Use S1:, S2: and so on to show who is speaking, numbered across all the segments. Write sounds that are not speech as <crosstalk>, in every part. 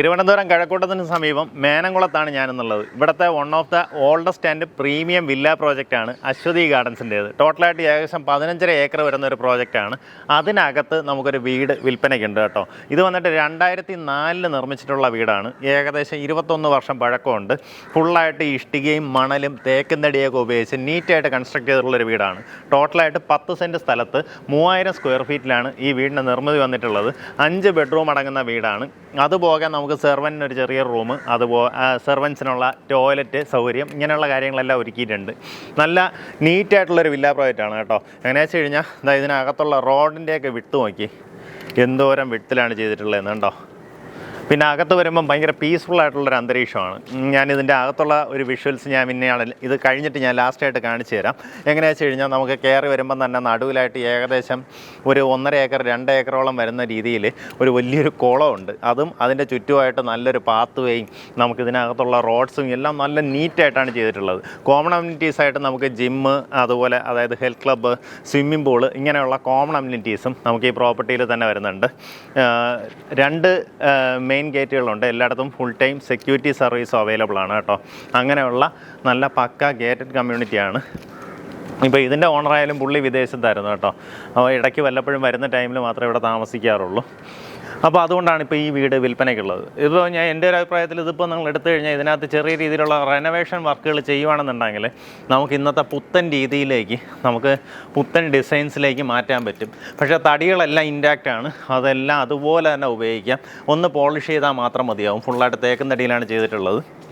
S1: തിരുവനന്തപുരം കഴക്കൂട്ടത്തിന് സമീപം മേനംകുളത്താണ് ഞാനെന്നുള്ളത്. ഇവിടുത്തെ one of the oldest and premium villa പ്രോജക്റ്റാണ് Ashwathi ഗാർഡൻസിന്റേത് ടോട്ടലായിട്ട് ഏകദേശം പതിനഞ്ചര ഏക്കർ വരുന്ന ഒരു പ്രോജക്റ്റാണ് അതിനകത്ത് നമുക്കൊരു വീട് വിൽപ്പനയ്ക്കുണ്ട് കേട്ടോ. ഇത് വന്നിട്ട് രണ്ടായിരത്തി നാലിൽ നിർമ്മിച്ചിട്ടുള്ള വീടാണ്. ഏകദേശം ഇരുപത്തൊന്ന് വർഷം പഴക്കമുണ്ട്. ഫുള്ളായിട്ട് ഇഷ്ടികയും മണലും തേക്കും തടിയൊക്കെ ഉപയോഗിച്ച് നീറ്റായിട്ട് കൺസ്ട്രക്ട് ചെയ്തിട്ടുള്ളൊരു വീടാണ്. ടോട്ടലായിട്ട് പത്ത് സെന്റ് സ്ഥലത്ത് മൂവായിരം സ്ക്വയർ ഫീറ്റിലാണ് ഈ വീടിന്റെ നിർമ്മിതി വന്നിട്ടുള്ളത്. അഞ്ച് ബെഡ്റൂം അടങ്ങുന്ന വീടാണ്. അതുപോകെ നമുക്ക് സെർവന്റിന് ഒരു ചെറിയ റൂം അതുപോലെ സെർവൻസിനുള്ള ടോയ്ലറ്റ് സൗകര്യം ഇങ്ങനെയുള്ള കാര്യങ്ങളെല്ലാം ഒരുക്കിയിട്ടുണ്ട്. നല്ല നീറ്റായിട്ടുള്ളൊരു പ്രോജക്റ്റ് ആണ് കേട്ടോ. എങ്ങനെയാ വെച്ച് കഴിഞ്ഞാൽ ഇതിനകത്തുള്ള റോഡിന്റെയൊക്കെ വിട്ട് നോക്കി. എന്തോരം വിട്ടിലാണ് ചെയ്തിട്ടുള്ളതെന്ന് കണ്ടോ? പിന്നെ അകത്ത് വരുമ്പം ഭയങ്കര പീസ്ഫുൾ ആയിട്ടുള്ളൊരു അന്തരീക്ഷമാണ്. ഞാൻ ഇതിന്റെ അകത്തുള്ള ഒരു വിഷ്വൽസ് ഞാൻ പിന്നെയാണ് ഇത് കഴിഞ്ഞിട്ട് ഞാൻ ലാസ്റ്റായിട്ട് കാണിച്ചു തരാം. എങ്ങനെയാണെന്ന് വെച്ച് കഴിഞ്ഞാൽ നമുക്ക് കയറി വരുമ്പം തന്നെ നടുവിലായിട്ട് ഏകദേശം ഒരു ഒന്നര ഏക്കർ രണ്ട് ഏക്കറോളം വരുന്ന രീതിയിൽ ഒരു വലിയൊരു കുളമുണ്ട്. അതും അതിന്റെ ചുറ്റുമായിട്ട് നല്ലൊരു പാത്ത് വേയും നമുക്കിതിനകത്തുള്ള റോഡ്സും എല്ലാം നല്ല നീറ്റായിട്ടാണ് ചെയ്തിട്ടുള്ളത്. കോമൺ അമ്യൂണിറ്റീസ് ആയിട്ട് നമുക്ക് ജിമ്മ് അതുപോലെ അതായത് ഹെൽത്ത് ക്ലബ്ബ് സ്വിമ്മിംഗ് പൂൾ ഇങ്ങനെയുള്ള കോമൺ അമ്യൂണിറ്റീസും നമുക്ക് ഈ പ്രോപ്പർട്ടിയിൽ തന്നെ വരുന്നുണ്ട്. രണ്ട് മെയിൻ ഗേറ്റുകളുണ്ട് എല്ലായിടത്തും full time security service available ആണ് കേട്ടോ. അങ്ങനെയുള്ള നല്ല പക്ക ഗേറ്റഡ് കമ്മ്യൂണിറ്റിയാണ് ഇപ്പോൾ ഇതിന്റെ ഓണറായാലും പുള്ളി വിദേശത്തായിരുന്നു കേട്ടോ. അപ്പോൾ ഇടയ്ക്ക് വല്ലപ്പോഴും വരുന്ന ടൈമിൽ മാത്രമേ ഇവിടെ താമസിക്കാറുള്ളൂ. അപ്പോൾ അതുകൊണ്ടാണ് ഇപ്പോൾ ഈ വീട് വിൽപ്പനയ്ക്കുള്ളത്. ഇപ്പോൾ ഞാൻ എന്റെ ഒരു അഭിപ്രായത്തിൽ ഇതിപ്പോൾ നിങ്ങൾ എടുത്തു കഴിഞ്ഞാൽ ഇതിനകത്ത് ചെറിയ രീതിയിലുള്ള റെനോവേഷൻ വർക്കുകൾ ചെയ്യുവാണെന്നുണ്ടെങ്കിൽ നമുക്ക് ഇന്നത്തെ പുത്തൻ രീതിയിലേക്ക് നമുക്ക് പുത്തൻ ഡിസൈൻസിലേക്ക് മാറ്റാൻ പറ്റും. പക്ഷേ തടികളെല്ലാം ഇന്റാക്റ്റ് ആണ്. അതെല്ലാം അതുപോലെ തന്നെ ഉപയോഗിക്കാം. ഒന്ന് പോളിഷ് ചെയ്താൽ മാത്രം മതിയാവും. ഫുള്ളായിട്ട് തേക്കും തടിയിലാണ് ചെയ്തിട്ടുള്ളത്.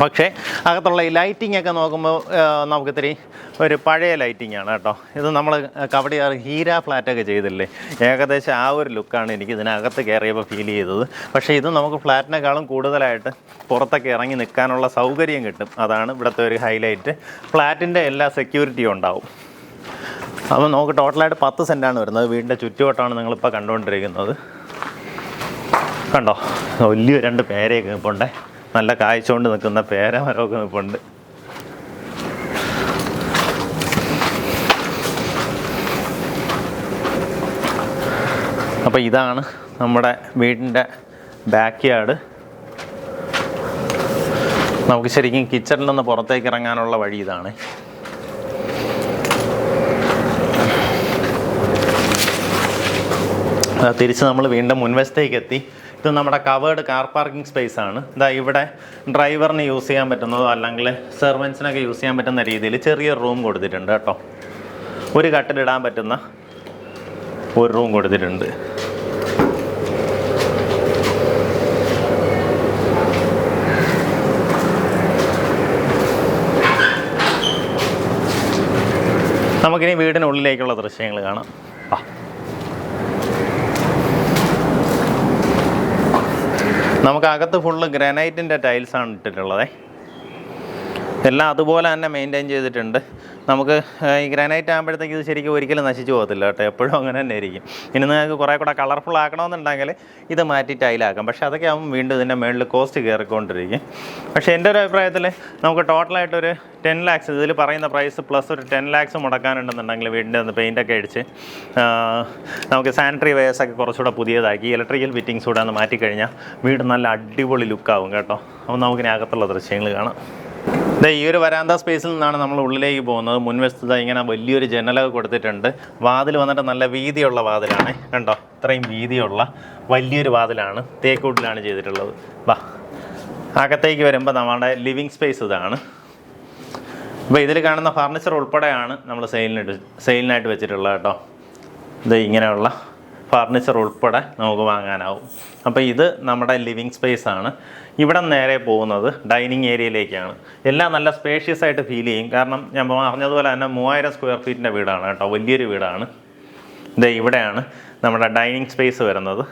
S1: പക്ഷേ അകത്തുള്ള ഈ ലൈറ്റിംഗ് ഒക്കെ നോക്കുമ്പോൾ നമുക്ക് ഇത്തിരി ഒരു പഴയ ലൈറ്റിംഗ് ആണ് കേട്ടോ. ഇത് നമ്മൾ കവടിയാർ ഹീര ഫ്ലാറ്റൊക്കെ ചെയ്തില്ലേ? ഏകദേശം ആ ഒരു ലുക്കാണ് എനിക്ക് ഇതിനകത്ത് കയറിയപ്പോൾ ഫീൽ ചെയ്തത്. പക്ഷേ ഇത് നമുക്ക് ഫ്ലാറ്റിനേക്കാളും കൂടുതലായിട്ട് പുറത്തൊക്കെ ഇറങ്ങി നിൽക്കാനുള്ള സൗകര്യം കിട്ടും. അതാണ് ഇവിടുത്തെ ഒരു ഹൈലൈറ്റ് ഫ്ലാറ്റിന്റെ എല്ലാ സെക്യൂരിറ്റിയും ഉണ്ടാവും. അപ്പോൾ നമുക്ക് ടോട്ടലായിട്ട് പത്ത് സെന്റാണ് വരുന്നത്. വീടിന്റെ ചുറ്റുവട്ടമാണ് നിങ്ങളിപ്പോൾ കണ്ടുകൊണ്ടിരിക്കുന്നത് കണ്ടോ? വലിയ രണ്ട് പേരയൊക്കെ നിൽപ്പുണ്ടേ നല്ല കാഴ്ച കൊണ്ട് നിൽക്കുന്ന പേരമരമൊക്കെ നിൽപ്പുണ്ട് അപ്പോൾ ഇതാണ് നമ്മുടെ വീടിന്റെ ബാക്ക് യാർഡ് നമുക്ക് ശരിക്കും കിച്ചണിൽ നിന്ന് പുറത്തേക്ക് ഇറങ്ങാനുള്ള വഴി ഇതാണ്. തിരിച്ച് നമ്മൾ വീണ്ടും മുൻവശത്തേക്ക് എത്തി. ഇത് നമ്മുടെ കവേർഡ് കാർ പാർക്കിംഗ് സ്പേസ് ആണ്. ഇതാ ഇവിടെ ഡ്രൈവറിന് യൂസ് ചെയ്യാൻ പറ്റുന്നതോ അല്ലെങ്കിൽ സെർവൻസിനൊക്കെ യൂസ് ചെയ്യാൻ പറ്റുന്ന രീതിയിൽ ചെറിയൊരു റൂം കൊടുത്തിട്ടുണ്ട് കേട്ടോ. ഒരു കട്ടിലിടാൻ പറ്റുന്ന ഒരു റൂം കൊടുത്തിട്ടുണ്ട്. നമുക്കിനി വീടിനുള്ളിലേക്കുള്ള ദൃശ്യങ്ങൾ കാണാം. നമുക്ക് അകത്ത് ഫുള്ള് ഗ്രാനൈറ്റിന്റെ ടൈൽസാണ് ഇട്ടിട്ടുള്ളത്. എല്ലാം അതുപോലെ തന്നെ മെയിന്റെയിൻ ചെയ്തിട്ടുണ്ട്. നമുക്ക് ഈ ഗ്രാനൈറ്റ് ആകുമ്പോഴത്തേക്ക് ഇത് ശരിക്കും ഒരിക്കലും നശിച്ചു പോകത്തില്ല കേട്ടോ. എപ്പോഴും അങ്ങനെ തന്നെ ആയിരിക്കും ഇനി നിങ്ങൾക്ക് കുറേ കൂടെ കളർഫുൾ ആക്കണമെന്നുണ്ടെങ്കിൽ ഇത് മാറ്റി ടൈലാക്കാം പക്ഷേ അതൊക്കെ ആകുമ്പോൾ വീണ്ടും ഇതിന്റെ മുകളിൽ കോസ്റ്റ് കയറിക്കൊണ്ടിരിക്കും. പക്ഷേ എന്റെ ഒരു അഭിപ്രായത്തിൽ നമുക്ക് ടോട്ടലായിട്ടൊരു ടെൻ ലാക്സ് ഇതിൽ പറയുന്ന പ്രൈസ് പ്ലസ് ഒരു ടെൻ ലാക്സ് മുടക്കാനുണ്ടെന്നുണ്ടെങ്കിൽ വീടിന്റെ ഒന്ന് പെയിന്റൊക്കെ അടിച്ച് നമുക്ക് സാനിറ്ററി വെയേഴ്സൊക്കെ കുറച്ചുകൂടെ പുതിയതാക്കി ഇലക്ട്രിക്കൽ ഫിറ്റിങ്സ് കൂടെ ഒന്ന് മാറ്റിക്കഴിഞ്ഞാൽ വീട് നല്ല അടിപൊളി ലുക്കാവും കേട്ടോ. അപ്പോൾ നമുക്കിനി അകത്തുള്ള ദൃശ്യങ്ങൾ കാണാം. ഈ ഒരു വരാന്ത സ്പേസിൽ നിന്നാണ് നമ്മൾ ഉള്ളിലേക്ക് പോകുന്നത്. മുൻവശത്ത് ഇങ്ങനെ വലിയൊരു ജനലൊക്കെ കൊടുത്തിട്ടുണ്ട്. വാതിൽ വന്നിട്ട് നല്ല വീതിയുള്ള വാതിലാണ്. കണ്ടോ? ഇത്രയും വീതിയുള്ള വലിയൊരു വാതിലാണ് തേക്കൂട്ടിലാണ് ചെയ്തിട്ടുള്ളത്. വാ. അകത്തേക്ക് വരുമ്പോൾ നമ്മുടെ ലിവിങ് സ്പേസ് ഇതാണ്. അപ്പോൾ ഇതിൽ കാണുന്ന ഫർണിച്ചർ ഉൾപ്പെടെയാണ് നമ്മൾ സെയിലിനായിട്ട് സെയിലിനായിട്ട് വെച്ചിട്ടുള്ളത് കേട്ടോ. ഇത് ഇങ്ങനെയുള്ള ഫർണിച്ചർ ഉൾപ്പെടെ നമുക്ക് വാങ്ങാനാവും. അപ്പോൾ ഇത് നമ്മുടെ ലിവിങ് സ്പേസ് ആണ്. ഇവിടെ നേരെ പോകുന്നത് ഡൈനിങ് ഏരിയയിലേക്കാണ്. എല്ലാം നല്ല സ്പേഷ്യസ് ആയിട്ട് ഫീൽ ചെയ്യും. കാരണം ഞാൻ പറഞ്ഞതുപോലെ തന്നെ മൂവായിരം സ്ക്വയർ ഫീറ്റിന്റെ വീടാണ് കേട്ടോ. വലിയൊരു വീടാണ്. ഇത് ഇവിടെയാണ് നമ്മുടെ ഡൈനിങ് സ്പേസ് വരുന്നത്.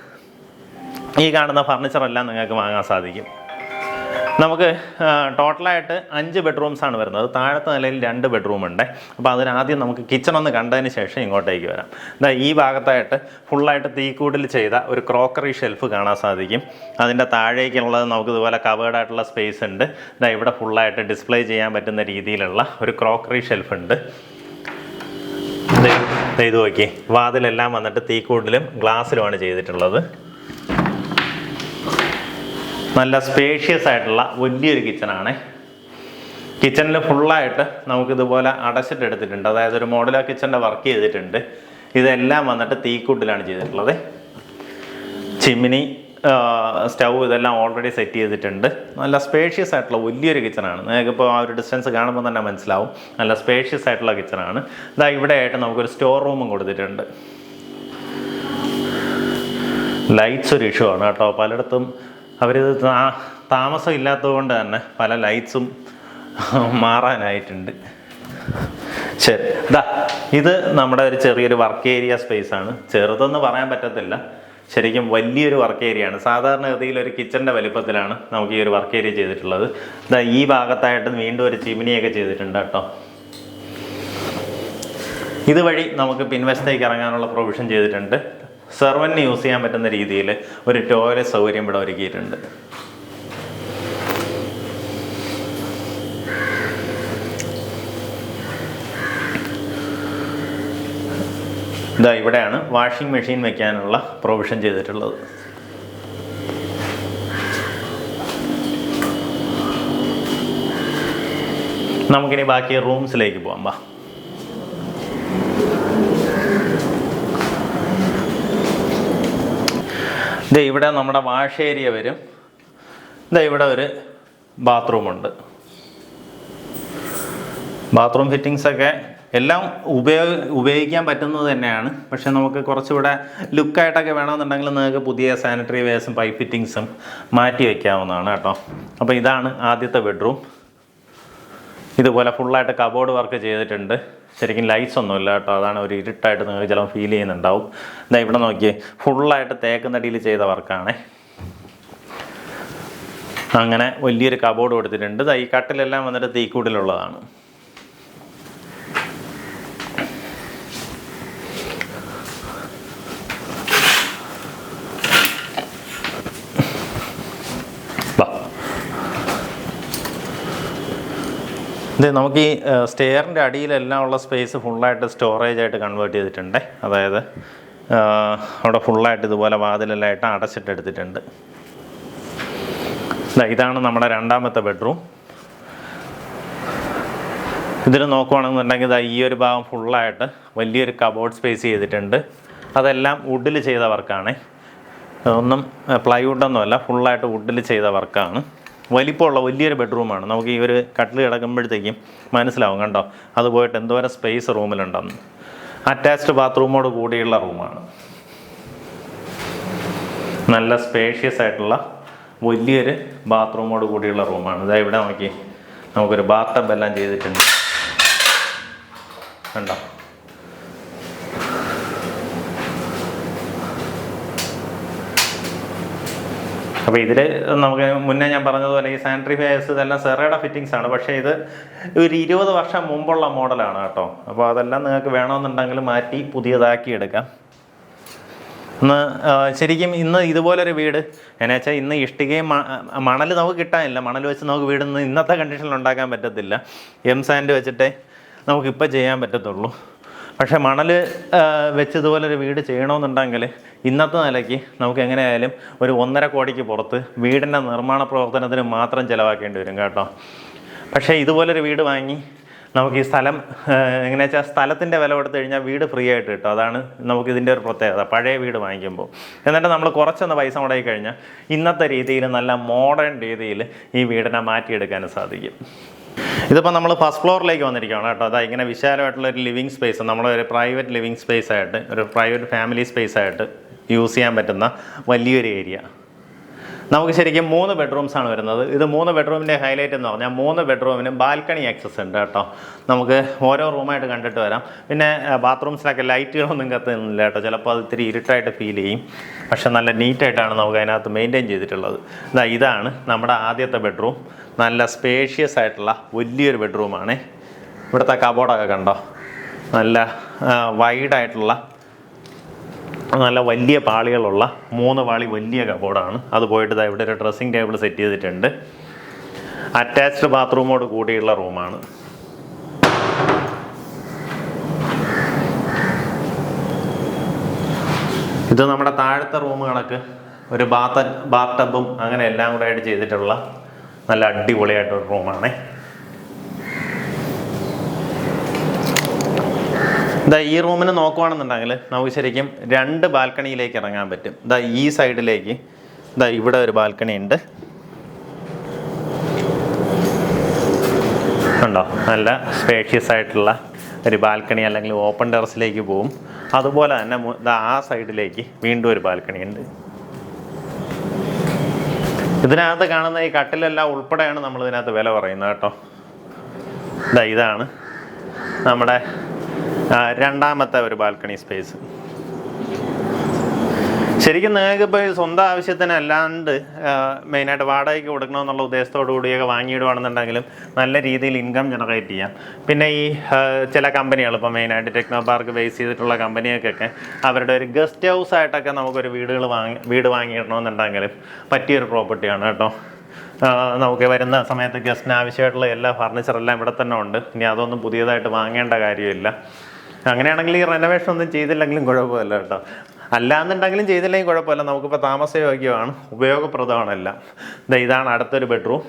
S1: ഈ കാണുന്ന ഫർണിച്ചറെല്ലാം നിങ്ങൾക്ക് വാങ്ങാൻ സാധിക്കും. നമുക്ക് ടോട്ടലായിട്ട് അഞ്ച് ബെഡ്റൂംസാണ് വരുന്നത്. താഴത്തെ നിലയിൽ രണ്ട് ബെഡ്റൂം ഉണ്ട്. അപ്പോൾ അതിനാദ്യം നമുക്ക് കിച്ചൺ ഒന്ന് കണ്ടതിന് ശേഷം ഇങ്ങോട്ടേക്ക് വരാം. ഇതാ ഈ ഭാഗത്തായിട്ട് ഫുള്ളായിട്ട് തീക്കൂടിൽ ചെയ്ത ഒരു ക്രോക്കറി ഷെൽഫ് കാണാൻ സാധിക്കും. അതിന്റെ താഴേക്കുള്ളത് നമുക്ക് ഇതുപോലെ കവേർഡായിട്ടുള്ള സ്പേസ് ഉണ്ട്. ഇതാ ഇവിടെ ഫുള്ളായിട്ട് ഡിസ്പ്ലേ ചെയ്യാൻ പറ്റുന്ന രീതിയിലുള്ള ഒരു ക്രോക്കറി ഷെൽഫ് ഉണ്ട്. ഇത് നോക്കി വാതിലെല്ലാം വന്നിട്ട് തീക്കൂടിലും ഗ്ലാസ്സിലുമാണ് ചെയ്തിട്ടുള്ളത്. നല്ല സ്പേഷ്യസ് ആയിട്ടുള്ള വലിയൊരു കിച്ചണാണ് കിച്ചണിൽ ഫുള്ളായിട്ട് നമുക്കിതുപോലെ അടച്ചിട്ട് എടുത്തിട്ടുണ്ട്. അതായത് ഒരു മോഡലാ കിച്ചണിന്റെ വർക്ക് ചെയ്തിട്ടുണ്ട്. ഇതെല്ലാം വന്നിട്ട് തീക്കൂട്ടിലാണ് ചെയ്തിട്ടുള്ളത്. ചിമ്മിനി സ്റ്റൗ ഇതെല്ലാം ഓൾറെഡി സെറ്റ് ചെയ്തിട്ടുണ്ട്. നല്ല സ്പേഷ്യസ് ആയിട്ടുള്ള വലിയൊരു കിച്ചണാണ് നിങ്ങൾക്കിപ്പോൾ ആ ഒരു ഡിസ്റ്റൻസ് കാണുമ്പോൾ തന്നെ മനസ്സിലാവും. നല്ല സ്പേഷ്യസ് ആയിട്ടുള്ള കിച്ചണാണ് ഇതാ ഇവിടെ ആയിട്ട് നമുക്കൊരു സ്റ്റോർ റൂമും കൊടുത്തിട്ടുണ്ട്. ലൈറ്റ്സ് ഒരു ഇഷ്യൂ ആണ് കേട്ടോ. പലയിടത്തും അവരിത് താമസം ഇല്ലാത്തതുകൊണ്ട് തന്നെ പല ലൈറ്റ്സും മാറാനായിട്ടുണ്ട്. ശരി ദാ ഇത് നമ്മുടെ ഒരു ചെറിയൊരു വർക്ക് ഏരിയ സ്പേസ് ആണ് ചെറുതെന്ന് പറയാൻ പറ്റത്തില്ല. ശരിക്കും വലിയൊരു വർക്ക് ഏരിയ ആണ് സാധാരണഗതിയിൽ ഒരു കിച്ചന്റെ വലിപ്പത്തിലാണ് നമുക്ക് ഈ ഒരു വർക്ക് ഏരിയ ചെയ്തിട്ടുള്ളത്. ഇതാ ഈ ഭാഗത്തായിട്ട് വീണ്ടും ഒരു ചിമിനിയൊക്കെ ചെയ്തിട്ടുണ്ട് കേട്ടോ. ഇതുവഴി നമുക്ക് പിൻവശത്തേക്ക് ഇറങ്ങാനുള്ള പ്രൊവിഷൻ ചെയ്തിട്ടുണ്ട്. സെർവന്റിന് യൂസ് ചെയ്യാൻ പറ്റുന്ന രീതിയിൽ ഒരു ടോയ്ലറ്റ് സൗകര്യം ഇവിടെ ഒരുക്കിയിട്ടുണ്ട്. ഇതാ ഇവിടെയാണ് വാഷിംഗ് മെഷീൻ വെക്കാനുള്ള പ്രൊവിഷൻ ചെയ്തിട്ടുള്ളത്. നമുക്കിനി ബാക്കി റൂംസിലേക്ക് പോകാം വാ. ദേ ഇവിടെ നമ്മുടെ വാഷ് ഏരിയ വരും. ഇത് ഇവിടെ ഒരു ബാത്റൂമുണ്ട്. ബാത്റൂം ഫിറ്റിങ്സ് ഒക്കെ എല്ലാം ഉപയോഗ ഉപയോഗിക്കാൻ പറ്റുന്നത് തന്നെയാണ്. പക്ഷെ നമുക്ക് കുറച്ചുകൂടെ ലുക്കായിട്ടൊക്കെ വേണമെന്നുണ്ടെങ്കിൽ നിങ്ങൾക്ക് പുതിയ സാനിറ്ററി വേസും പൈപ്പ് ഫിറ്റിങ്സും മാറ്റി വയ്ക്കാവുന്നതാണ് കേട്ടോ. അപ്പോൾ ഇതാണ് ആദ്യത്തെ ബെഡ്റൂം. ഇതുപോലെ ഫുള്ളായിട്ട് കബോർഡ് വർക്ക് ചെയ്തിട്ടുണ്ട്. ശരിക്കും ലൈറ്റ്സ് ഒന്നും ഇല്ല കേട്ടോ. അതാണ് ഒരു ഇരുട്ടായിട്ട് നിങ്ങൾക്ക് ചിലപ്പോൾ ഫീൽ ചെയ്യുന്നുണ്ടാവും. ഇതാ ഇവിടെ നോക്കിയേ ഫുള്ളായിട്ട് തേക്കുന്നടിയിൽ ചെയ്ത വർക്കാണേ അങ്ങനെ വലിയൊരു കബോർഡ് കൊടുത്തിട്ടുണ്ട്. ഈ കട്ടിലെല്ലാം വന്നിട്ട് തീക്കൂട്ടിലുള്ളതാണ് ഇത് നമുക്ക് ഈ സ്റ്റെയറിന്റെ അടിയിലെല്ലാം ഉള്ള സ്പേസ് ഫുള്ളായിട്ട് സ്റ്റോറേജ് ആയിട്ട് കൺവേർട്ട് ചെയ്തിട്ടുണ്ട്. അതായത് അവിടെ ഫുള്ളായിട്ട് ഇതുപോലെ വാതിലെല്ലാം ആയിട്ട് അടച്ചിട്ട് എടുത്തിട്ടുണ്ട്. ദാ ഇതാണ് നമ്മുടെ രണ്ടാമത്തെ ബെഡ്റൂം ഇതിൽ നോക്കുവാണെന്നുണ്ടെങ്കിൽ ഇതാ ഈ ഒരു ഭാഗം ഫുള്ളായിട്ട് വലിയൊരു കബോർഡ് സ്പേസ് ചെയ്തിട്ടുണ്ട്. അതെല്ലാം വുഡിൽ ചെയ്ത വർക്കാണ് ഒന്നും പ്ലൈവുഡൊന്നുമല്ല ഫുള്ളായിട്ട് വുഡിൽ ചെയ്ത വർക്കാണ് വലിപ്പമുള്ള വലിയൊരു ബെഡ്റൂമാണ്. നമുക്ക് ഈ ഒരു കട്ടിൽ കിടക്കുമ്പോഴത്തേക്കും മനസ്സിലാവും കണ്ടോ? അത് പോയിട്ട് എന്തോരം സ്പേസ് റൂമിലുണ്ടെന്ന്. അറ്റാച്ച്ഡ് ബാത്റൂമോട് കൂടിയുള്ള റൂമാണ്. നല്ല സ്പേഷ്യസ് ആയിട്ടുള്ള വലിയൊരു ബാത്റൂമോട് കൂടിയുള്ള റൂമാണ്. ഇതാ ഇവിടെ നോക്കി. നമുക്കൊരു ബാത്ത് ടബ് എല്ലാം ചെയ്തിട്ടുണ്ട്. കണ്ടോ? അപ്പോൾ ഇതിൽ നമുക്ക് മുന്നേ ഞാൻ പറഞ്ഞതുപോലെ ഈ സാനിറ്ററി ഫെയർസ് ഇതെല്ലാം സെറയുടെ ഫിറ്റിങ്സ് ആണ്. പക്ഷേ ഇത് ഒരു ഇരുപത് വർഷം മുമ്പുള്ള മോഡലാണ് കേട്ടോ. അപ്പോൾ അതെല്ലാം നിങ്ങൾക്ക് വേണമെന്നുണ്ടെങ്കിൽ മാറ്റി പുതിയതാക്കി എടുക്കാം. ഇന്ന് ശരിക്കും ഇന്ന് ഇതുപോലൊരു വീട് എന്നാ വെച്ചാൽ ഇന്ന് ഇഷ്ടികയും മണൽ നമുക്ക് കിട്ടാനില്ല. മണൽ വെച്ച് നമുക്ക് വീട് ഇന്നത്തെ കണ്ടീഷനിൽ ഉണ്ടാക്കാൻ പറ്റത്തില്ല. എം സാൻഡ് വെച്ചിട്ടേ നമുക്കിപ്പോൾ ചെയ്യാൻ പറ്റത്തുള്ളൂ. പക്ഷേ മണൽ വെച്ചതുപോലെ ഇതുപോലൊരു വീട് ചെയ്യണമെന്നുണ്ടെങ്കിൽ ഇന്നത്തെ നിലയ്ക്ക് നമുക്ക് എങ്ങനെയായാലും ഒരു ഒന്നര കോടിക്ക് പുറത്ത് വീടിന്റെ നിർമ്മാണ പ്രവർത്തനത്തിന് മാത്രം ചിലവാക്കേണ്ടി വരും കേട്ടോ. പക്ഷേ ഇതുപോലൊരു വീട് വാങ്ങി നമുക്ക് ഈ സ്ഥലം എങ്ങനെയാ വെച്ചാൽ സ്ഥലത്തിന്റെ വില കൊടുത്തു കഴിഞ്ഞാൽ വീട് ഫ്രീ ആയിട്ട് കിട്ടും. അതാണ് നമുക്ക് ഇതിന്റെ ഒരു പ്രത്യേകത പഴയ വീട് വാങ്ങിക്കുമ്പോൾ. എന്നിട്ട് നമ്മൾ കുറച്ചൊന്ന് പൈസ മുടക്കി കഴിഞ്ഞാൽ ഇന്നത്തെ രീതിയിൽ നല്ല മോഡേൺ രീതിയിൽ ഈ വീടിനെ മാറ്റിയെടുക്കാനും സാധിക്കും. ഇതിപ്പോൾ നമ്മൾ ഫസ്റ്റ് ഫ്ലോറിലേക്ക് വന്നിരിക്കുകയാണ് കേട്ടോ. അതാ ഇങ്ങനെ വിശാലമായിട്ടുള്ള ഒരു ലിവിങ് സ്പേസ് നമ്മുടെ ഒരു പ്രൈവറ്റ് ലിവിങ് സ്പേസ് ആയിട്ട് ഒരു പ്രൈവറ്റ് ഫാമിലി സ്പേസ് ആയിട്ട് യൂസ് ചെയ്യാൻ പറ്റുന്ന വലിയൊരു ഏരിയ നമുക്ക് ശരിക്കും മൂന്ന് ബെഡ്റൂംസ് ആണ് വരുന്നത്. ഇത് മൂന്ന് ബെഡ്റൂമിന്റെ ഹൈലൈറ്റ് എന്ന് പറഞ്ഞാൽ മൂന്ന് ബെഡ്റൂമിനും ബാൽക്കണി ആക്സസ് ഉണ്ട് കേട്ടോ. നമുക്ക് ഓരോ റൂമായിട്ട് കണ്ടിട്ട് വരാം. പിന്നെ ബാത്റൂംസിലൊക്കെ ലൈറ്റുകളൊന്നും കത്തുന്നില്ല കേട്ടോ. ചിലപ്പോൾ അത് ഇത്തിരി ഇരുട്ടായിട്ട് ഫീൽ ചെയ്യും. പക്ഷെ നല്ല നീറ്റായിട്ടാണ് നമുക്ക് അതിനകത്ത് മെയിന്റെയിൻ ചെയ്തിട്ടുള്ളത്. ഇതാ ഇതാണ് നമ്മുടെ ആദ്യത്തെ ബെഡ്റൂം നല്ല സ്പേഷ്യസ് ആയിട്ടുള്ള വലിയൊരു ബെഡ്റൂമാണ് ഇവിടുത്തെ കബോർഡൊക്കെ കണ്ടോ? നല്ല വൈഡായിട്ടുള്ള നല്ല വലിയ പാളികളുള്ള മൂന്ന് പാളി വലിയ കബോർഡാണ് അത് പോയിട്ട് ഇവിടെ ഒരു ഡ്രസ്സിങ് ടേബിൾ സെറ്റ് ചെയ്തിട്ടുണ്ട്. അറ്റാച്ച്ഡ് ബാത്റൂമോട് കൂടിയുള്ള റൂമാണ് ഇത് നമ്മുടെ താഴത്തെ റൂം കണക്ക് ഒരു ബാത്ത് ബാത്ത് ടബും അങ്ങനെ എല്ലാം കൂടെ ആയിട്ട് ചെയ്തിട്ടുള്ള നല്ല അടിപൊളിയായിട്ടൊരു റൂമാണ്. ഇതാ ഈ റൂമിന് നോക്കുവാണെന്നുണ്ടെങ്കിൽ നമുക്ക് ശരിക്കും രണ്ട് ബാൽക്കണിയിലേക്ക് ഇറങ്ങാൻ പറ്റും. ഇതാ ഈ സൈഡിലേക്ക് ഇതാ ഇവിടെ ഒരു ബാൽക്കണി ഉണ്ട്. ഉണ്ടോ? നല്ല സ്പേഷ്യസ് ആയിട്ടുള്ള ഒരു ബാൽക്കണി അല്ലെങ്കിൽ ഓപ്പൺ ടെറസിലേക്ക് പോവും. അതുപോലെ തന്നെ ആ സൈഡിലേക്ക് വീണ്ടും ഒരു ബാൽക്കണി ഉണ്ട്. ഇതിനകത്ത് കാണുന്ന ഈ കട്ടിലെല്ലാം ഉൾപ്പെടെയാണ് നമ്മൾ ഇതിനകത്ത് വില പറയുന്നത് കേട്ടോ. ഇതാ ഇതാണ് നമ്മുടെ രണ്ടാമത്തെ ഒരു ബാൽക്കണി സ്പേസ്. ശരിക്കും നിങ്ങൾക്ക് ഇപ്പോൾ സ്വന്തം ആവശ്യത്തിന് അല്ലാണ്ട് മെയിനായിട്ട് വാടകയ്ക്ക് കൊടുക്കണമെന്നുള്ള ഉദ്ദേശത്തോടു കൂടിയൊക്കെ വാങ്ങിയിടുവാണെന്നുണ്ടെങ്കിലും നല്ല രീതിയിൽ ഇൻകം ജനറേറ്റ് ചെയ്യാം. പിന്നെ ഈ ചില കമ്പനികൾ ഇപ്പോൾ മെയിനായിട്ട് ടെക്നോ പാർക്ക് ബേസ് ചെയ്തിട്ടുള്ള കമ്പനികൾക്കൊക്കെ അവരുടെ ഒരു ഗസ്റ്റ് ഹൗസ് ആയിട്ടൊക്കെ നമുക്കൊരു വീടുകൾ വാങ്ങി വീട് വാങ്ങിയിടണമെന്നുണ്ടെങ്കിലും പറ്റിയൊരു പ്രോപ്പർട്ടിയാണ് കേട്ടോ. നമുക്ക് വരുന്ന സമയത്ത് ഗസ്റ്റിന് ആവശ്യമായിട്ടുള്ള എല്ലാ ഫർണിച്ചറെല്ലാം ഇവിടെ തന്നെ ഉണ്ട്. ഇനി അതൊന്നും പുതിയതായിട്ട് വാങ്ങേണ്ട കാര്യമില്ല. അങ്ങനെയാണെങ്കിൽ ഈ റെനോവേഷൻ ഒന്നും ചെയ്തില്ലെങ്കിലും കുഴപ്പമില്ല കേട്ടോ. അല്ലാന്നുണ്ടെങ്കിലും ചെയ്തില്ലെങ്കിൽ കുഴപ്പമില്ല. നമുക്കിപ്പോൾ താമസയോഗ്യമാണ് ഉപയോഗപ്രദമാണെല്ലാം. ഇതാ ഇതാണ് അടുത്തൊരു ബെഡ്റൂം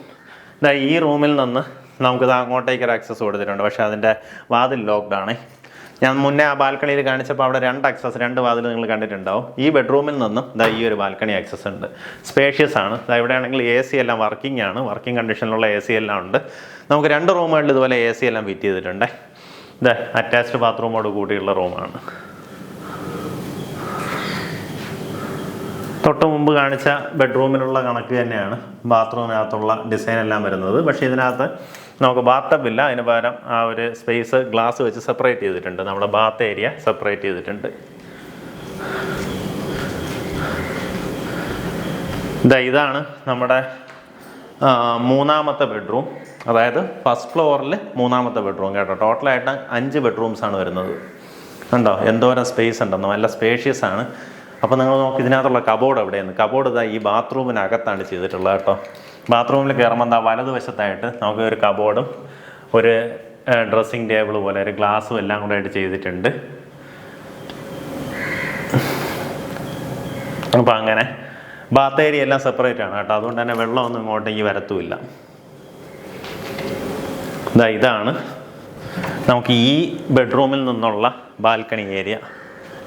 S1: ഇതാ ഈ റൂമിൽ നിന്ന് നമുക്കിത് അങ്ങോട്ടേക്ക് ഒരു ആക്സസ് കൊടുത്തിട്ടുണ്ട്. പക്ഷേ അതിന്റെ വാതിൽ ലോക്ക്ഡ് ആണ്. ഞാൻ മുന്നേ ആ ബാൽക്കണിയിൽ കാണിച്ചപ്പോൾ അവിടെ രണ്ട് ആക്സസ് രണ്ട് വാതിൽ നിങ്ങൾ കണ്ടിട്ടുണ്ടാവും. ഈ ബെഡ്റൂമിൽ നിന്നും ഈ ഒരു ബാൽക്കണി ആക്സസ് ഉണ്ട്. സ്പേഷ്യസ് ആണ്. ദാ ഇവിടെ ആണെങ്കിൽ എ സി എല്ലാം വർക്കിംഗ് ആണ്. വർക്കിംഗ് കണ്ടീഷനിലുള്ള എ സി എല്ലാം ഉണ്ട്. നമുക്ക് രണ്ട് റൂമുകളിൽ ഇതുപോലെ എ സി എല്ലാം ഫിറ്റ് ചെയ്തിട്ടുണ്ട്. ഇത് അറ്റാച്ച്ഡ് ബാത്റൂമോട് കൂടിയുള്ള റൂമാണ് തൊട്ട് മുമ്പ് കാണിച്ച ബെഡ്റൂമിലുള്ള കണക്ക് തന്നെയാണ്. ബാത്റൂമിനകത്തുള്ള ഡിസൈൻ എല്ലാം വരുന്നത്. പക്ഷേ ഇതിനകത്ത് നമുക്ക് ബാത്തബ് ഇല്ല. അതിന് പകരം ആ ഒരു സ്പേസ് ഗ്ലാസ് വെച്ച് സെപ്പറേറ്റ് ചെയ്തിട്ടുണ്ട്. നമ്മുടെ ബാത്ത് ഏരിയ സെപ്പറേറ്റ് ചെയ്തിട്ടുണ്ട്. ഇതാ ഇതാണ് നമ്മുടെ മൂന്നാമത്തെ ബെഡ്റൂം. അതായത് ഫസ്റ്റ് ഫ്ലോറിൽ മൂന്നാമത്തെ ബെഡ്റൂം കേട്ടോ. ടോട്ടലായിട്ട് അഞ്ച് ബെഡ്റൂംസ് ആണ് വരുന്നത്. കണ്ടോ? എന്തോരം സ്പേസ് ഉണ്ടെന്നോ? നല്ല സ്പേഷ്യസ് ആണ്. അപ്പോൾ നിങ്ങൾ നോക്കി ഇതിനകത്തുള്ള കബോർഡ് എവിടെയാണ് കബോർഡ് ഇതാ ഈ ബാത്റൂമിനകത്താണ് ചെയ്തിട്ടുള്ളത് കേട്ടോ. ബാത്റൂമിൽ കയറുമ്പോൾ എന്താ വലതുവശത്തായിട്ട് നമുക്ക് ഒരു കബോർഡും ഒരു ഡ്രസ്സിങ് ടേബിൾ പോലെ ഒരു ഗ്ലാസ്സും എല്ലാം കൂടെ ആയിട്ട് ചെയ്തിട്ടുണ്ട്. അപ്പോൾ അങ്ങനെ. ബാത്ത് ഏരിയ എല്ലാം സെപ്പറേറ്റ് ആണ് കേട്ടോ. അതുകൊണ്ട് തന്നെ വെള്ളമൊന്നും ഇങ്ങോട്ടേക്ക് വരത്തുമില്ല. ഇതാ ഇതാണ്. നമുക്ക് ഈ ബെഡ്റൂമിൽ നിന്നുള്ള ബാൽക്കണി ഏരിയ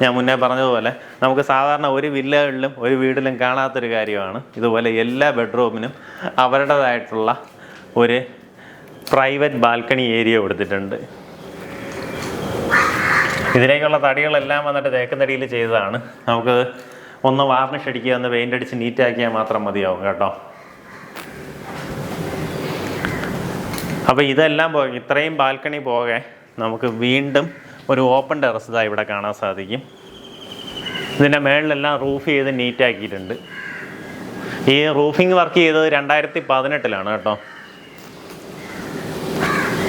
S1: ഞാൻ മുന്നേ പറഞ്ഞതുപോലെ നമുക്ക് സാധാരണ ഒരു വില്ലകളിലും ഒരു വീട്ടിലും കാണാത്തൊരു കാര്യമാണ്. ഇതുപോലെ എല്ലാ ബെഡ്റൂമിനും അവരുടേതായിട്ടുള്ള ഒരു പ്രൈവറ്റ് ബാൽക്കണി ഏരിയ കൊടുത്തിട്ടുണ്ട്. ഇതിലേക്കുള്ള തടികളെല്ലാം വന്നിട്ട് തേക്കുന്നടിയിൽ ചെയ്തതാണ്. നമുക്ക് ഒന്ന് വാർണിഷ് അടിക്കുക ഒന്ന് പെയിന്റ് അടിച്ച് നീറ്റാക്കിയാൽ മാത്രം മതിയാവും കേട്ടോ. അപ്പോൾ ഇതെല്ലാം പോകെ ഇത്രയും ബാൽക്കണി പോകെ നമുക്ക് വീണ്ടും ഒരു ഓപ്പൺ ടെറസ് ഇതാ ഇവിടെ കാണാൻ സാധിക്കും. ഇതിന്റെ മേളിലെല്ലാം റൂഫ് ചെയ്ത് നീറ്റാക്കിയിട്ടുണ്ട് ഈ റൂഫിംഗ് വർക്ക് ചെയ്തത് രണ്ടായിരത്തി പതിനെട്ടിലാണ് കേട്ടോ.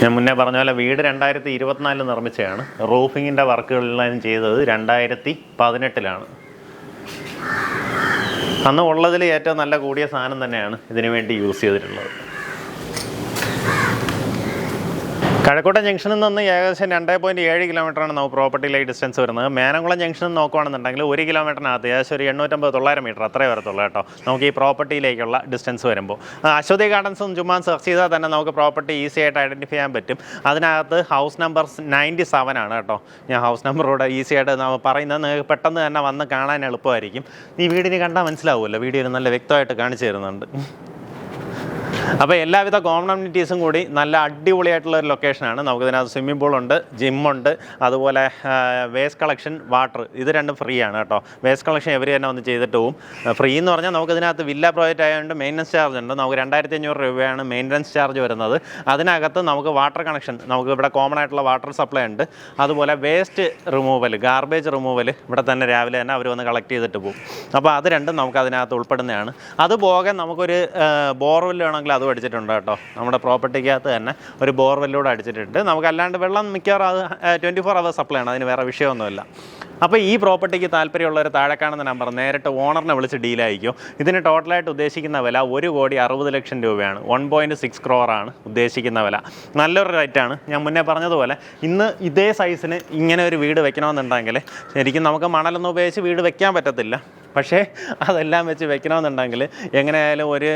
S1: ഞാൻ മുന്നേ പറഞ്ഞ പോലെ വീട് രണ്ടായിരത്തി ഇരുപത്തിനാലിൽ നിർമ്മിച്ചതാണ്. റൂഫിങ്ങിന്റെ വർക്കുകളെല്ലാം ചെയ്തത് രണ്ടായിരത്തി പതിനെട്ടിലാണ് അന്ന് ഉള്ളതിൽ ഏറ്റവും നല്ല കൂടിയ സാധനം തന്നെയാണ് ഇതിനു വേണ്ടി യൂസ് ചെയ്തിട്ടുള്ളത്. കഴക്കൂട്ടം ജംഗ്ഷനിൽ നിന്ന് ഏകദേശം രണ്ട് പോയിന്റ് ഏഴ് കിലോമീറ്ററാണ് നമുക്ക് പ്രോപ്പർട്ടിയിലേക്ക് ഡിസ്റ്റൻസ് വരുന്നത്. മേനംകുളം ജംഗ്ഷനിൽ നോക്കുകയാണെന്നുണ്ടെങ്കിൽ ഒരു കിലോമീറ്ററിനകത്ത് ഏകദേശം ഒരു എണ്ണൂറ്റമ്പത് തൊള്ളായിരം മീറ്റർ അത്രേ വരത്തുള്ളൂ കേട്ടോ. നമുക്ക് ഈ പ്രോപ്പർട്ടിയിലേക്കുള്ള ഡിസ്റ്റൻസ് വരുമ്പോൾ. അശ്വതി ഗാർഡൻസും ചുമ്മാ സെർച്ച് ചെയ്താൽ തന്നെ നമുക്ക് പ്രോപ്പർട്ടി ഈസി ആയിട്ട് ഐഡന്റിഫൈ ചെയ്യാൻ പറ്റും. അതിനകത്ത് ഹൗസ് നമ്പർ നയന്റി സെവൻ ആണ് കേട്ടോ. ഞാൻ ഹൗസ് നമ്പറോട് ഈസി ആയിട്ട് പറയുന്നത് നിങ്ങൾക്ക് പെട്ടെന്ന് തന്നെ വന്ന് കാണാൻ എളുപ്പമായിരിക്കും. ഈ വീടിന് കണ്ടാൽ മനസ്സിലാവുമല്ലോ. വീഡിയോ നല്ല വ്യക്തമായിട്ട് കാണിച്ചു തരുന്നുണ്ട്. അപ്പോൾ എല്ലാവിധ കോമൺ അമ്യൂണിറ്റീസും കൂടി നല്ല അടിപൊളിയായിട്ടുള്ള ഒരു ലൊക്കേഷനാണ് നമുക്ക് ഇതിനകത്ത് സ്വിമ്മിംഗ് പൂളുണ്ട് ജിമ്മുണ്ട് അതുപോലെ വേസ്റ്റ് കളക്ഷൻ വാട്ടർ ഇത് രണ്ടും ഫ്രീ ആണ് കേട്ടോ. വേസ്റ്റ് കളക്ഷൻ എവരി തന്നെ ഒന്ന് ചെയ്തിട്ട് പോവും. ഫ്രീ എന്ന് പറഞ്ഞാൽ നമുക്ക് ഇതിനകത്ത് വില്ല പ്രോജക്റ്റ് ആയതുകൊണ്ട് മെയിന്റനൻസ് ചാർജ് ഉണ്ട്. നമുക്ക് രണ്ടായിരത്തി അഞ്ഞൂറ് രൂപയാണ് മെയിന്റനൻസ് ചാർജ് വരുന്നത്. അതിനകത്ത് നമുക്ക് വാട്ടർ കണക്ഷൻ നമുക്ക് ഇവിടെ കോമൺ ആയിട്ടുള്ള വാട്ടർ സപ്ലൈ ഉണ്ട്. അതുപോലെ വേസ്റ്റ് റിമൂവൽ ഗാർബേജ് റിമൂവൽ ഇവിടെ തന്നെ രാവിലെ തന്നെ അവർ വന്ന് കളക്ട് ചെയ്തിട്ട് പോകും അപ്പോൾ അത് രണ്ടും നമുക്ക് അതിനകത്ത് ഉൾപ്പെടുന്നതാണ്. അത് പോകെ നമുക്കൊരു ബോർവെൽ വേണമെങ്കിൽ അതും അടിച്ചിട്ടുണ്ട് കേട്ടോ. നമ്മുടെ പ്രോപ്പർട്ടിക്കകത്ത് തന്നെ ഒരു ബോർവെല്ലൂടെ അടിച്ചിട്ടുണ്ട്. നമുക്കല്ലാണ്ട് വെള്ളം മിക്കവാറും അത് ട്വന്റി ഫോർ അവേഴ്സ് സപ്ലൈ ആണ്. അതിന് വേറെ വിഷയമൊന്നുമില്ല. അപ്പോൾ ഈ പ്രോപ്പർട്ടിക്ക് താല്പര്യമുള്ളവർ താഴെ കാണുന്ന നമ്പർ നേരിട്ട് ഓണറിനെ വിളിച്ച് ഡീലായിരിക്കും ഇതിന് ടോട്ടലായിട്ട് ഉദ്ദേശിക്കുന്ന വില ഒരു കോടി അറുപത് ലക്ഷം രൂപയാണ്. വൺ പോയിന്റ് സിക്സ് ക്രോറാണ് ഉദ്ദേശിക്കുന്ന വില. നല്ലൊരു റേറ്റാണ് ഞാൻ മുന്നേ പറഞ്ഞതുപോലെ ഇന്ന് ഇതേ സൈസിന് ഇങ്ങനെ ഒരു വീട് വെക്കണമെന്നുണ്ടെങ്കിൽ ശരിക്കും നമുക്ക് മണലൊന്നും ഉപയോഗിച്ച് വീട് വെക്കാൻ പറ്റത്തില്ല. പക്ഷേ അതെല്ലാം വെച്ച് വെക്കണമെന്നുണ്ടെങ്കിൽ എങ്ങനെയായാലും ഒരു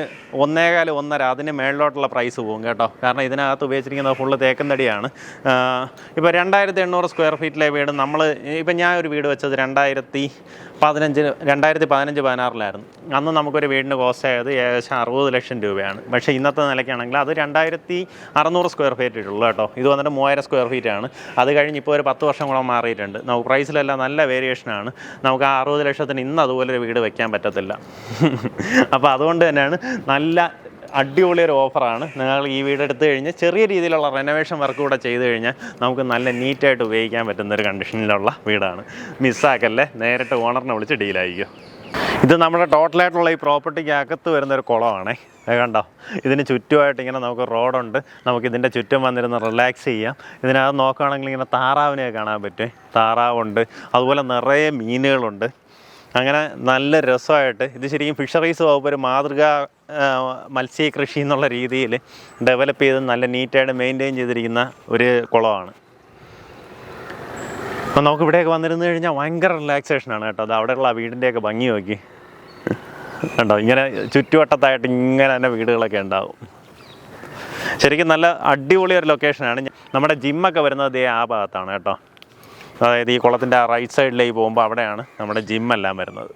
S1: ഒന്നേകാൽ ഒന്നര അതിന് മേളിലോട്ടുള്ള പ്രൈസ് പോകും കേട്ടോ. കാരണം ഇതിനകത്ത് ഉപയോഗിച്ചിരിക്കുന്നത് ഫുള്ള് തേക്കുന്നടിയാണ് ഇപ്പോൾ രണ്ടായിരത്തി എണ്ണൂറ് സ്ക്വയർ ഫീറ്റിലെ വീട് നമ്മൾ ഇപ്പം ഞാൻ ഒരു വീട് വെച്ചത് രണ്ടായിരത്തി പതിനഞ്ച് രണ്ടായിരത്തി പതിനഞ്ച് പതിനാറിലായിരുന്നു. അന്ന് നമുക്കൊരു വീടിന് കോസ്റ്റ് ആയത് ഏകദേശം അറുപത് ലക്ഷം രൂപയാണ്. പക്ഷേ ഇന്നത്തെ നിലയ്ക്കാണെങ്കിൽ അത് രണ്ടായിരത്തി അറുന്നൂറ് സ്ക്വയർ ഫീറ്റ് ഉള്ളൂ കേട്ടോ. ഇത് വന്നിട്ട് മൂവായിരം സ്ക്വയർ ഫീറ്റ് ആണ്. അത് കഴിഞ്ഞ് ഇപ്പോൾ ഒരു പത്ത് വർഷം കൂടെ മാറിയിട്ടുണ്ട്. നമുക്ക് പ്രൈസിലെല്ലാം നല്ല വേരിയേഷനാണ് നമുക്ക് ആ അറുപത് ലക്ഷത്തിന് ഇന്ന് അതുപോലെ ഒരു വീട് വെക്കാൻ പറ്റത്തില്ല. <laughs> അപ്പോൾ അതുകൊണ്ട് തന്നെയാണ് നല്ല അടിപൊളി ഒരു ഓഫറാണ്. നിങ്ങൾ ഈ വീട് എടുത്തു കഴിഞ്ഞ് ചെറിയ രീതിയിലുള്ള റെനോവേഷൻ വർക്ക് കൂടെ ചെയ്ത് കഴിഞ്ഞാൽ നമുക്ക് നല്ല നീറ്റായിട്ട് ഉപയോഗിക്കാൻ പറ്റുന്ന ഒരു കണ്ടീഷനിലുള്ള വീടാണ്. മിസ്സാക്കല്ലേ? നേരിട്ട് ഓണറിനെ വിളിച്ച് ഡീലായിരിക്കും ഇത് നമ്മുടെ ടോട്ടലായിട്ടുള്ള ഈ പ്രോപ്പർട്ടിക്ക് അകത്ത് വരുന്ന ഒരു കുളമാണേ. കണ്ടോ? ഇതിന് ചുറ്റുമായിട്ട് ഇങ്ങനെ നമുക്ക് റോഡുണ്ട് നമുക്ക് ഇതിന്റെ ചുറ്റും വന്നിരുന്ന് റിലാക്സ് ചെയ്യാം. ഇതിനകത്ത് നോക്കുകയാണെങ്കിൽ ഇങ്ങനെ താറാവിനെ കാണാൻ പറ്റും. താറാവുണ്ട്. അതുപോലെ നിറയെ മീനുകളുണ്ട്. അങ്ങനെ നല്ല രസമായിട്ട് ഇത് ശരിക്കും ഫിഷറീസ് വകുപ്പ് ഒരു മാതൃക മത്സ്യ കൃഷി എന്നുള്ള രീതിയിൽ ഡെവലപ്പ് ചെയ്ത് നല്ല നീറ്റായിട്ട് മെയിന്റെയിൻ ചെയ്തിരിക്കുന്ന ഒരു കുളമാണ്. അപ്പം നമുക്ക് ഇവിടെയൊക്കെ വന്നിരുന്നു കഴിഞ്ഞാൽ ഭയങ്കര റിലാക്സേഷനാണ് കേട്ടോ. അത് അവിടെയുള്ള വീടിന്റെയൊക്കെ ഭംഗി നോക്കി. കണ്ടോ? ഇങ്ങനെ ചുറ്റുവട്ടത്തായിട്ട് ഇങ്ങനെ തന്നെ വീടുകളൊക്കെ ഉണ്ടാവും. ശരിക്കും നല്ല അടിപൊളി ഒരു ലൊക്കേഷനാണ് നമ്മുടെ ജിമ്മൊക്കെ വരുന്നത് ആ ഭാഗത്താണ് കേട്ടോ. അതായത് ഈ കുളത്തിന്റെ ആ റൈറ്റ് സൈഡിലേക്ക് പോകുമ്പോൾ അവിടെയാണ് നമ്മുടെ ജിമ്മെല്ലാം വരുന്നത്.